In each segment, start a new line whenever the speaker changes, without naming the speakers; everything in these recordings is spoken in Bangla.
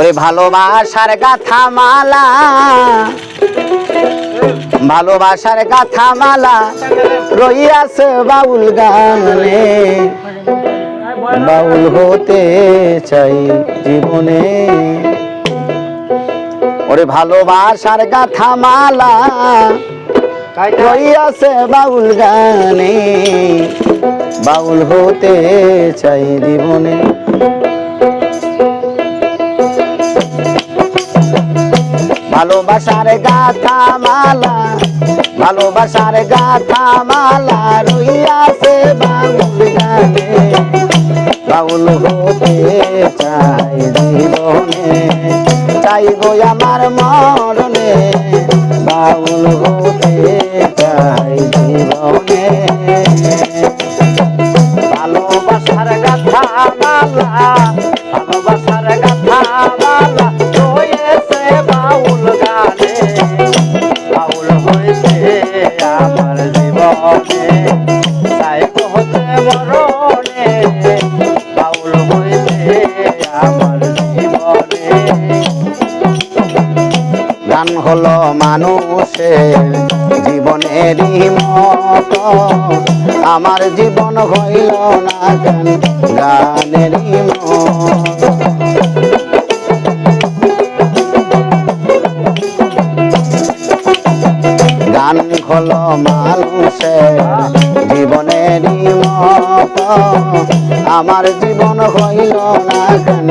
ওরে ভালোবাসার গাথা মালা। ভালোবাসার গাথা মালা রইয়াছে বাউল গানে। বাউল হতে চাই জীবনে। ওরে ভালোবাসার গাথা মালা রইয়াছে বাউল গানে। বাউল হতে চাই জীবনে। ভালোবাসার গাথা মালা, ভালোবাসার গাথা মালা রইয়াছে বাউল গানে বাউল হতে চাই জীবনে, চাইব আমার মরণে। বাউল হতে গান হলো মানুষের জীবনেরই মতো। আমার জীবন হইল না গান, গানেরই গান হলো মানুষের জীবনেরই মতো। আমার জীবন হইল না গান,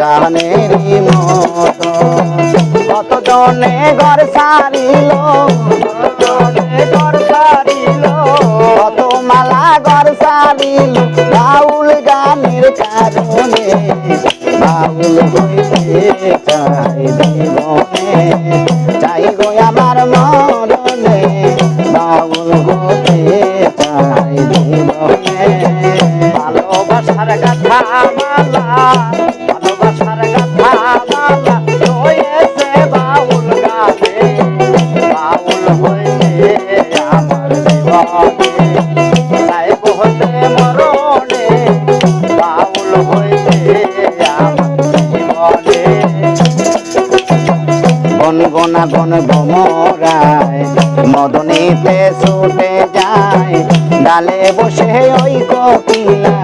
গানেরই মতো। জনে ঘর সারিল জনে ঘর সারিল। কত মালা ঘর সারিল, বাউল গানের কারণে। বাউল হইতে চাই জীবনে চাই গো আমার মরণে। বাউল হতে চাই জীবনে গনগনা গন গমরায় মদনীতে ছুটে যায়, ডালে বসে ওই কপিলা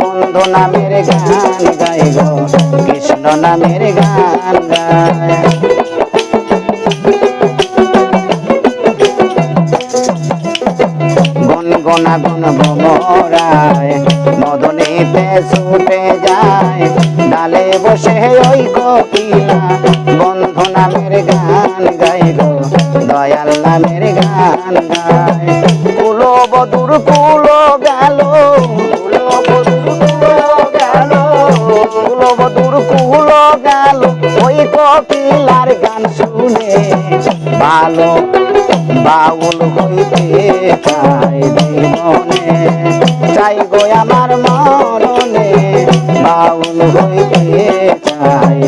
বন্ধু নামের গান গাই গো কৃষ্ণ নামের গান গায়। গনগনা গন গমরায় মদনীতে ছুটে যায় ডালে বসে ওই কপিলা বন্ধু নামের গান গাই গো দয়াল নামের গান গায়। কুলো বদুর কুলো গেল কুলো বদুর কুলো গেল ওই কপিলার গান শুনে ভালো বাউল হইতে চাই জীবনে চাই গো আমার মরণে বাউল হইতে চাই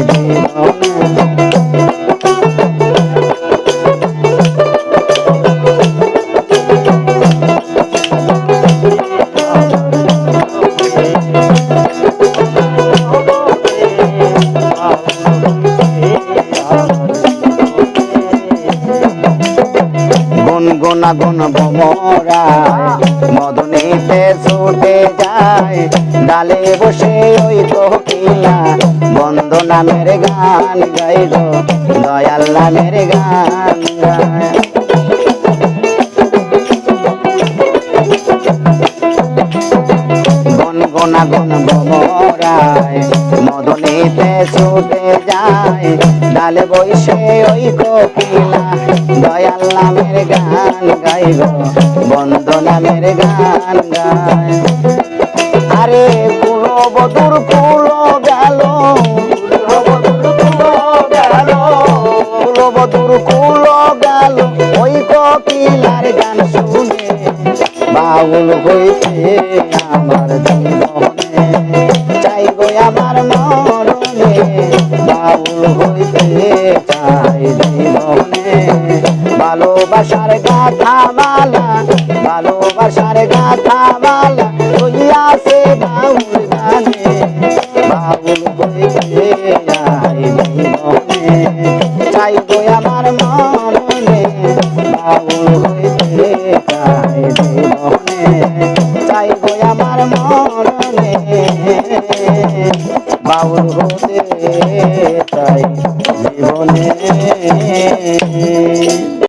গুনগুনা গুন ভমরায় মদনীতে ছুটে যায়। ডালে বসে ওই কোকিলা বন্ধ নামের গান গাইল, দয়াল নামের গান গায়। গনগনা গন ভমরায় মদনীতে ছুটে যায়। ডালে বসে ওই কোকিলা দয়াল নামের গান গাইব বন্ধ নামের গান গায়। বদুর কুলো গেল। বাউল হইতে আমার চাই আমার মরণে, বাউল হইতে চাই ভালোবাসার গাথা মালা ভালোবাসার গাথা মালা পাগল হয়ে যাই মনে। চাই গো আমার মনে পাগল বাউল হতে চাই জীবনে